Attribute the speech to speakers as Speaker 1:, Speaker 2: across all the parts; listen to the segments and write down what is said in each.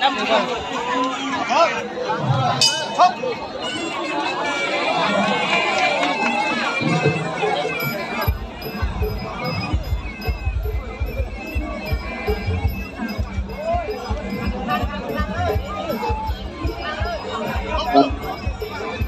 Speaker 1: ครับ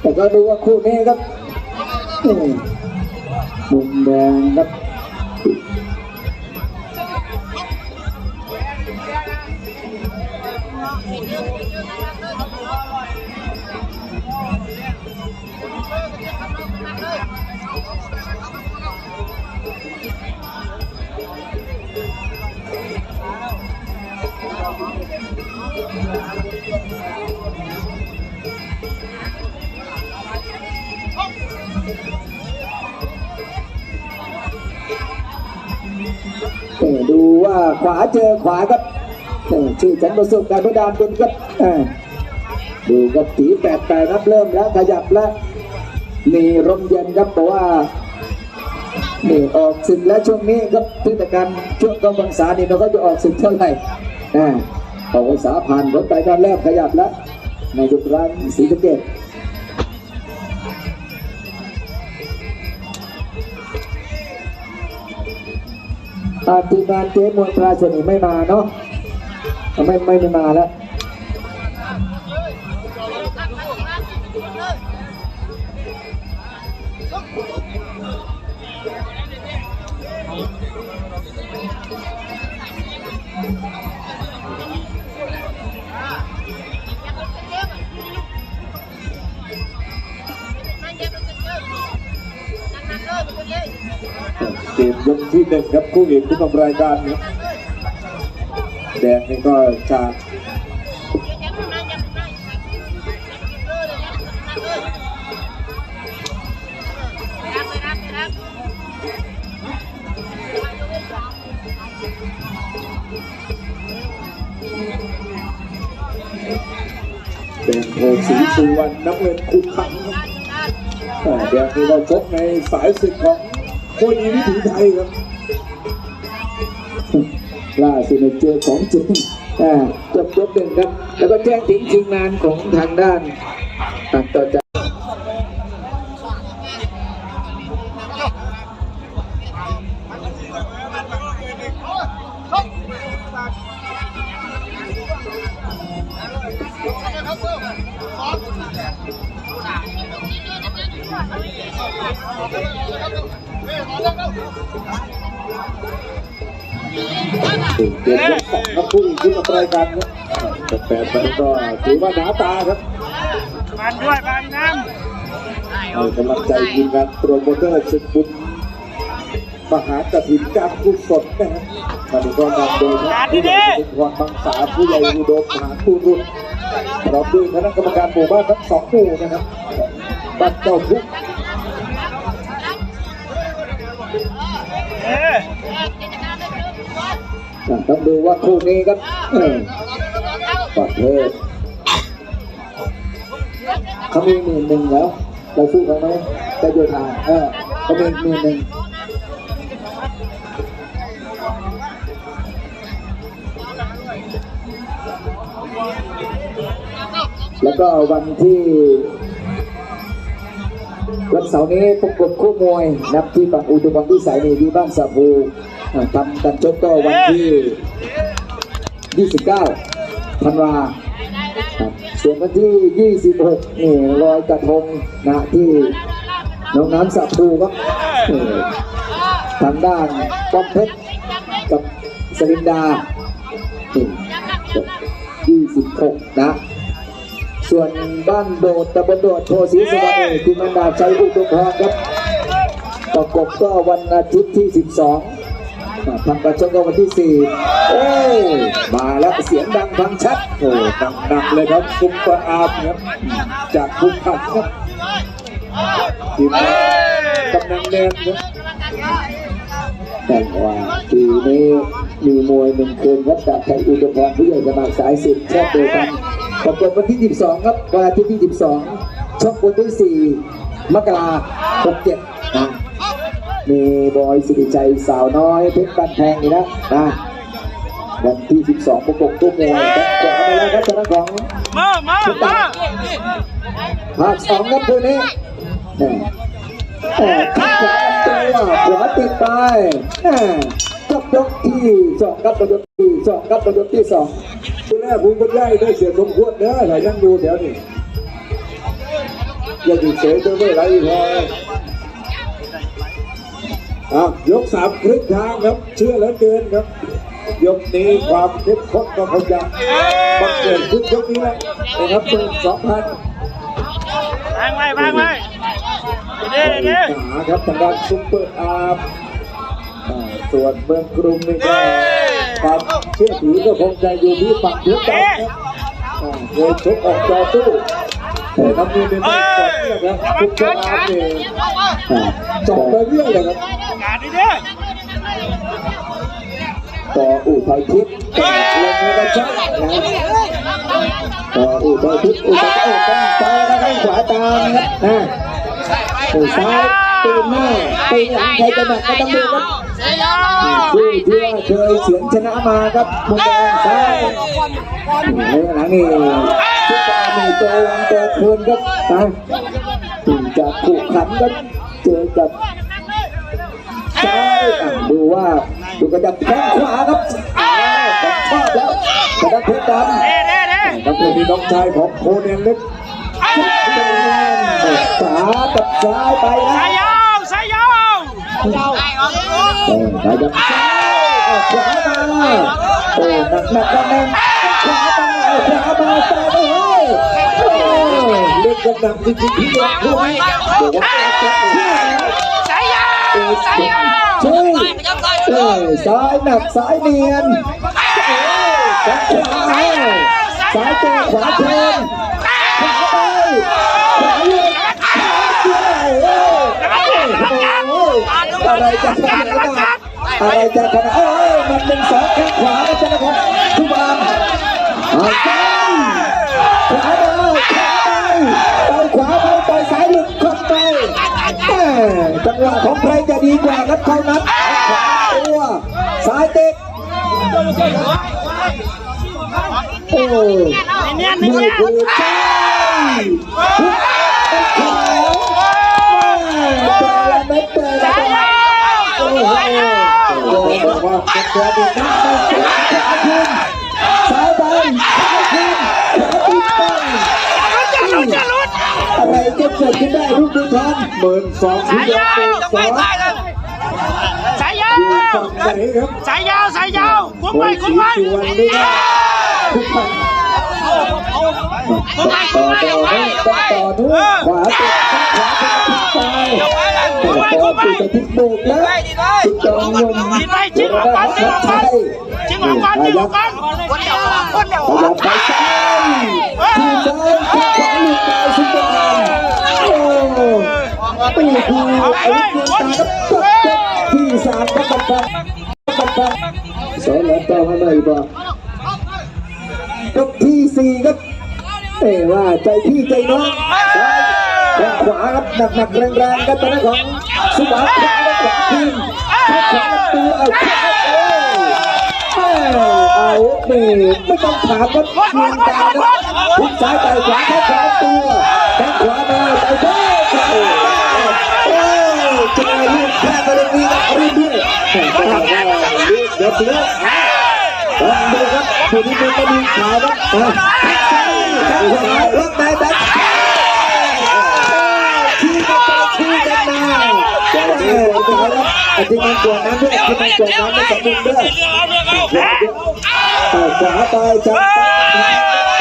Speaker 1: แต่ก็ดูว่าคู่นี้ครับอืมมุมแดงครับ ดูว่าขวาเจอขวาครับ ชื่อฉันประสบการณ์ประดานเป็นครับดูครับตีแปดแปดครับเริ่มแล้วขยับแล้วนี่ร่มเย็นครับบอกว่านี่ออกศึกแล้วช่วงนี้ครับเทศกาลช่วงกำลังษานี่เราก็จะออกศึกเท่าไหร่อออกพรรษาผ่านรถไปกันเริ่มขยับแล้วในยุคร้านศรีสเกษตามทีมงานเจ๊มวยปลาชนีไม่มาเนาะ ไม่ไม่ไม่มาแล้ว
Speaker 2: เกมยกที่หนึ่งครับคู่เอกคู่กับรายการครับ แดงนี่ก็จากแดงโพสีสุวรรณน้ำเงินคุมขังครับอ่าแดงนี่เราชกในสายศึกของโคดีวิถีไทยครับ
Speaker 1: ล่าสุดเนี่ยเจอของจริงจบยกหนึ่งครับ แล้วก็แจ้งถึงทีมงานของทางด้านทางต่อจาก
Speaker 2: เกมยกสองครับคู่คู่กับรายการครับแต่แปดมันก็ถือว่าหนาตาครับ
Speaker 3: บานด้วยบานน้
Speaker 2: ให้กำลังใจทีมงานโปรโมเตอร์ศึกบุญมหากฐินการกุศลนะครับมันก็นำโดยท่านผู้ใหญ่สุพรบางสาผู้ใหญ่อุดมหาผู้รุ่นพร้อมด้วยคณะกรรมการหมู่บ้านทั้งสองหมู่นะครับบ้านเจ้าทุกำ
Speaker 3: เอ๊
Speaker 1: ต้องดูว่าคู่นี้ครับเออประเทศเขามีหมื่นหนึ่งแล้วเราสู้เขาไหมแต่โยธาเออเขามีหมื่นหนึ่งแล้วก็วันที่ วันเสาร์นี้ประกบคู่มวยนับที่บางอุดมวันที่สายนีที่บ้านสาภูทำกันชกก็วันที่ 29 ธันวาครับส่วนวันที่ 26 นี่ลอยกระทงนะที่หน้องน้ำสาภูครับทางด้านป้อมเพชรกับสลินดาตี26 นะ ส่วนบ้านโดดตะบนโดดโพสีสวัสดิ์ที่มันดาบชัยอุดมพรครับประกบก็วันอาทิตย์ที่ 12อ่าทำประชมก็วันที่ 4 โอ้มาแล้วเสียงดังฟังชัด
Speaker 2: โอ้ดังดังๆเลยครับซุปเปอร์อาร์มครับจากภูขันครับทีมกำนันแดงครับ
Speaker 1: แต่ว่าปีนี้มีมวยหนึ่งคืนครับดาบชัยอุดมพรผู้ใหญ่สมัครสายสิบแช่เดียวกัน ประกบวันที่ 12 ครับวันอาทิตย์ที่ 12ชกวันที่ 4 มกราคม67นะมีบอยสิริชัยสาวน้อยเพชรบันแพงนี่นะนะวันที่ 12ประกบตุ้มวยแบ็คขวาไปแล้วครับชนะของ
Speaker 3: มามามา
Speaker 1: ภาคสองครับคู่นี้แหม่แหม่ขวาตัวขวาติดไปแหม่จบยกที่สองครับยกที่สองครับยกที่สอง
Speaker 2: คุณแม่ภูมิปัญญาได้เสียสมควรเด้อถ้ายังอยู่แถวนี้อย่าติดเสียจนไม่ไรพออะยกสามครึ่งทางครับ เชื่อเหลือเกินครับ ยกนี้ความเข้มข้นก็คงจะบังเกิดขึ้นยกนี้แหละนะครับเป็นสองพัน
Speaker 3: วางไว้วางไว้เดี๋ยวเดี๋ยว
Speaker 2: หาครับทางด้านซุปเปอร์อาร์มอ่าส่วนเมืองกรุงนี่ก็ ความเชื่อถือก็คงจะอยู่ที่ฝั่งเดียวกันครับอ่าโดยชกออกจอตู้แต่น้ำมือในไม่กดเนี่ยครับซุปเปอร์อาร์มเนี่ย
Speaker 1: อ่า
Speaker 2: จบไปเรื่อยเลยครับ
Speaker 3: การดีด้
Speaker 1: ต่ออู่ไทยทิพย์ลงแล้วก็ชักนะต่ออู่ไทยทิพย์อู่ไทยทิพย์ต้องซ้ายแล้วข้างขวาตามครับนะอู่ซ้าย ตีนหน้าตีนหลังใครจะหนักก็ต้องดูครับคู่ที่ว่าเคยเสียงชนะมาครับมุมแดงซ้ายในหลังนี่ชุดตามีตัววังตัวคืนครับนะถึงจะขู่ขันก็เจอกับซ้ายดูว่าดูกระดับแข้งขวาครับชอบแล้วกระดับเพชรดำ
Speaker 3: เด้เด้เด้
Speaker 2: น้ำมือนี่น้องชายของโคเนเล็ก
Speaker 1: ขวากับซ้ายไปนะ เออขวากับซ้ายเอาขวามาโอ้หนักหนักแน่นขวามาเอาขวามาซ้ายไปเฮ้ยโอ้
Speaker 2: เล่นกันหนักจริงๆที่เดียวคู่นี้บอกว่าจะเชื่อแล้า
Speaker 3: ยาวสายา
Speaker 1: ใช่ซ้ายหนักซ้ายเนียนขวาให้ซ้ายเจอขวาเชนขวาไปขวาเลยขวาเลย อะไรจะขนาดนั้นอะไรจะขนาดเอ้ยมันเป็นสองแข้งขวานะจ๊ะนะครับทุบามเอาซ้ายขวาไปขวาไปไปขวาไปไปซ้ายหลุดเข้าไปแม่จังหวะของใครจะดีกว่าครับเขานัดขวาตัวซ้ายเตะโอ้
Speaker 3: เนียน
Speaker 1: นี่
Speaker 3: เนียน
Speaker 1: คือใช่ อกเบตัว
Speaker 2: บุกมาเติมเต็ม
Speaker 1: สามคืนสาวบอลสา
Speaker 3: มคืนสามปีบ
Speaker 1: อะไรก็เกิดขึ้นได้ทุกบุนธรรม
Speaker 2: หมื่นสอง
Speaker 3: พั
Speaker 2: น
Speaker 3: ยาว
Speaker 2: สอง
Speaker 3: สายยาวสายยาวสายยาว
Speaker 2: กุ้ง
Speaker 3: ไป
Speaker 2: กุ้
Speaker 3: งไป
Speaker 2: กุ้งไปกุ้งไป
Speaker 1: ต่อต่อต่อต่อต่อขวาติดขวาติด กูไปทุกาไปแล้วจอมลม
Speaker 3: จิงไปจิงออกไปจิงออปไปจิงออปไปจิงออกไปคนเดียวคนเดียว
Speaker 1: ไปซ้ำทีซ้ำขวาหนึ่งไปสุดบอลตีทีไอ้เพื่อนตาก็ตบที่สามก็ตบตบสอนต่อให้ไม่บอกยกที่สี่ครับเอว่าใจพี่ใจน้อง แข้งขวาครับหนักหนักแรงแรงครับตอนนั้ของสุภาพขวาและขวาคืนขวาขวาตัวเอาขวาเอ้ยเอานี่ไม่ต้องถามครับเพียงตาครับทุกซ้ายไปขวาแข้งขวาตัวแข้งขวามาไปเด้อโอ้โอ้เจอลูกแค่กรณีกับรีบด้วยแต่ว่าลูกเดือดเดือดลองดูครับผู้นี้มันก็มีขาวครับอะล็อกในแบ็ค อ้ที่มันกวดน้ำด้วยที่มันกวดน้ำไม่สมบูรณ์ด้วยตายขวา
Speaker 3: ตายจับ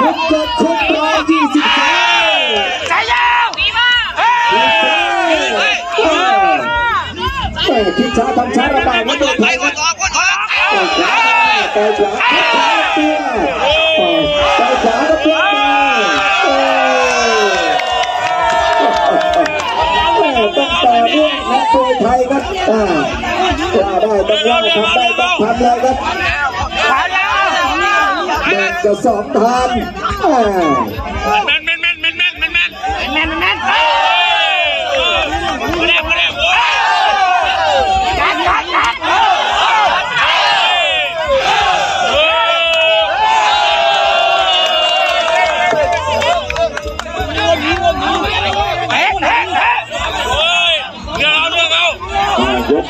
Speaker 1: คุณเกิดคนร้อยยี่สิบสาม
Speaker 3: ใจยาวพี่บ้าเฮ้ย
Speaker 1: แต่พิชชาทำช้าระบายมันโดนไปคนออกคนออกแต่ขวาแต่ขวา อ่าว่าได้ต้องว่าทำได้ต้องทำแล้วครับหนึ่งกับสองทานอ่า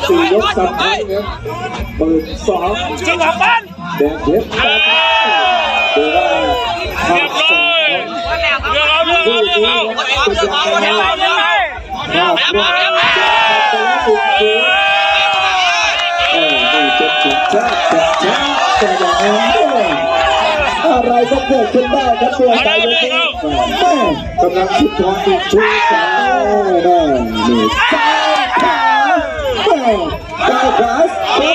Speaker 1: สี่ยกสำคัญครับหมื่นสอง
Speaker 4: จริงของบ้าน
Speaker 1: แดงเพชรครับดูว่าทาสอง
Speaker 4: เรื่องเอาเรื่องเอาเรื่องเอาเรื่องเอาเรื่องเอา
Speaker 1: ข้าวโพดแดงไปแล้วอีกทีเออนี่เป็นถึงชาเป็นชาติแต่อย่างนั้นเนี่ย
Speaker 2: อะไรก็เกิดขึ้นได้ครับตัวสายนี้แม่
Speaker 1: กำลังคิดทองอีกชูสา
Speaker 2: แม่นี่ซ้ายขวาแก้ายขวาครับโอ้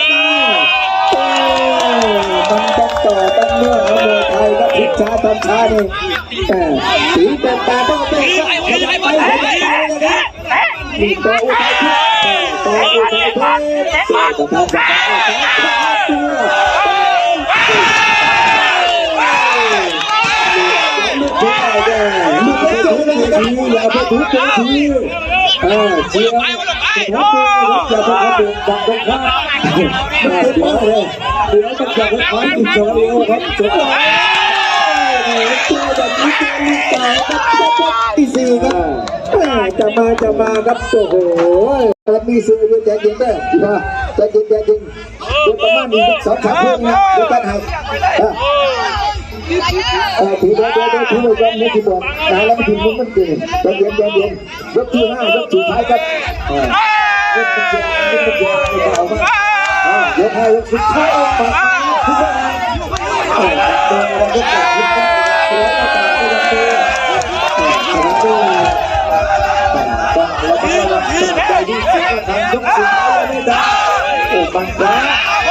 Speaker 2: มันต้องต่อต้องเลื่องนะมวยไทยก็ผิดช้าทำช้านี่แม่สีแตกตาต้องเตะซ้ายขยับไปขยับไปเลยนะมีตัวอุทัยทิพย์ตัวอุทัยทิพย์ตัวประธานจักรเอาซ้ายขวาตัวลูกทุ่งอะไรกันลูกทุ่งอะไรกันอย่าไปถูกตัวทีอ่า เชียร์อย่าไปอย่าไปเอาเปรียบฝั่งตรงข้ามเดี๋ยวเลยเดี๋ยวต้องจับให้ขาอิสราเอลครับจบแล้วตัวแบบนี้ตัวลูกตาครับที่สี่ครับจะมาจะมาครับโอ้โหมันมีสื่ออยู่ใจเย็นเด้อนะใจเย็นใจเย็นเดี๋ยวประมาณอีกสองสามเรื่องนะเดี๋ยวกันให้เออ ถือเดี๋ยวเดี๋ยวเดี๋ยวถือเลยกันนี่คือบอกนะแล้วทีมมึงมันเก่งเดี๋ยวเดี๋ยวเดี๋ยวเดี๋ยวยกที่ห้ายกสุดท้ายครับยกที่เจ็ดยกที่เจ็ดจะออกมายกห้ายกสุดท้ายออกมาทุกคนโดนอะไรก็ตามแล้วก็ตามก็ยังเตะแล้วก็ต้องแล้วก็ต้องใจดีที่จะทำยกสุดท้ายไม่ได้โอ้บังคับ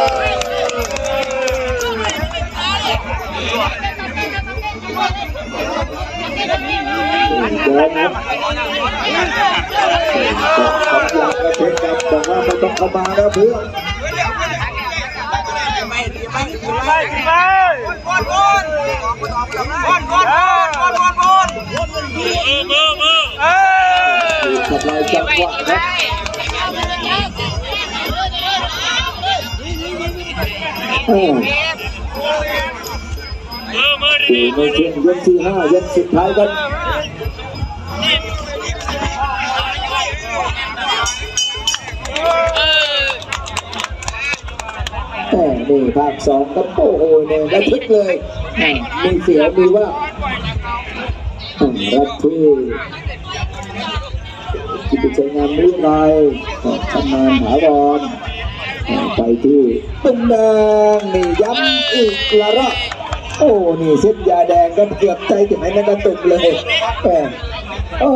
Speaker 1: โกงครับขอบคุณครับเพชรครับบอกว่าไม่ต้องเข้ามาแล้วเพื่อนทำลายจังหวะครับโอ้ยไม่ถึงยกที่ห้ายกสุดท้ายกัน บแหมนี่ภาคสองครับโอ้โหเนี่ยระทึกเลยมีเสียวมีว่ารัฐที่ที่เป็นใจงานมื้อไรทำงานหาวรไปที่ตุ้มแดงนี่ย้ำอีกละรอบโอ้ นี่เส้นยาแดงก็เกือบใจถึงไอ้นั่นก็ตุกเลยแหมอ้